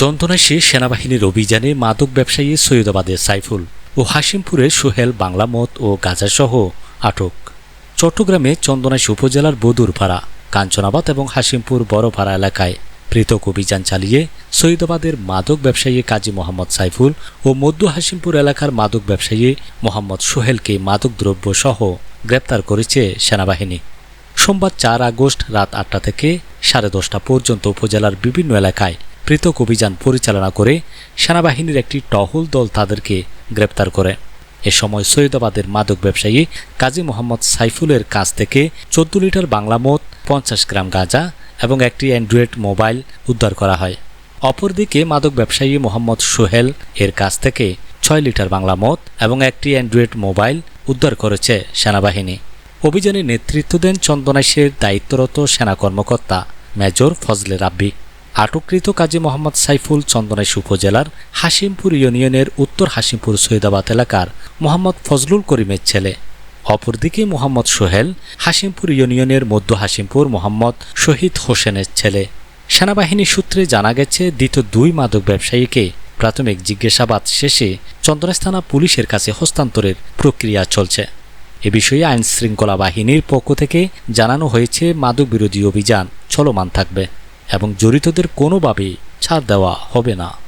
চন্দনাশী সেনাবাহিনীর অভিযানে মাদক ব্যবসায়ী সৈয়দাবাদের সাইফুল ও হাসিমপুরের সোহেল বাংলামত ও গাজাসহ আটক। চট্টগ্রামে চন্দনাশী উপজেলার বদুরপাড়া, কাঞ্চনাবাদ এবং হাসিমপুর বড়পাড়া এলাকায় পৃথক অভিযান চালিয়ে সৈয়দাবাদের মাদক ব্যবসায়ী কাজী মোহাম্মদ সাইফুল ও মধ্য হাসিমপুর এলাকার মাদক ব্যবসায়ী মোহাম্মদ সোহেলকে মাদকদ্রব্য সহ গ্রেপ্তার করেছে সেনাবাহিনী। সোমবার চার আগস্ট রাত আটটা থেকে সাড়ে দশটা পর্যন্ত উপজেলার বিভিন্ন এলাকায় পৃথক অভিযান পরিচালনা করে সেনাবাহিনীর একটি টহল দল তাদেরকে গ্রেপ্তার করে। এ সময় সৈয়দাবাদের মাদক ব্যবসায়ী কাজী মোহাম্মদ সাইফুলের কাছ থেকে চোদ্দ লিটার বাংলা মদ পঞ্চাশ গ্রাম গাঁজা এবং একটি অ্যান্ড্রয়েড মোবাইল উদ্ধার করা হয়। অপরদিকে মাদক ব্যবসায়ী মোহাম্মদ সোহেল এর কাছ থেকে ছয় লিটার বাংলা মদ এবং একটি অ্যান্ড্রয়েড মোবাইল উদ্ধার করেছে সেনাবাহিনী। অভিযানে নেতৃত্ব দেন চন্দনাইশের দায়িত্বরত সেনা কর্মকর্তা মেজর ফজলে রাব্বি। আটককৃত কাজী মোহাম্মদ সাইফুল চন্দনাইশ উপজেলার হাসিমপুর ইউনিয়নের উত্তর হাসিমপুর সৈয়দাবাদ এলাকার মোহাম্মদ ফজলুল করিমের ছেলে। অপরদিকে মোহাম্মদ সোহেল হাসিমপুর ইউনিয়নের মধ্য হাসিমপুর মোহাম্মদ শহীদ হোসেনের ছেলে। সেনাবাহিনী সূত্রে জানা গেছে দ্বিতীয় দুই মাদক ব্যবসায়ীকে প্রাথমিক জিজ্ঞাসাবাদ শেষে চন্দনাইশ থানা পুলিশের কাছে হস্তান্তরের প্রক্রিয়া চলছে। এ বিষয়ে আইন শৃঙ্খলা বাহিনীর পক্ষ থেকে জানানো হয়েছে মাদক বিরোধী অভিযান চলমান থাকবে। এবং জড়িতদের কোনোভাবে ছাড় দেওয়া হবে না।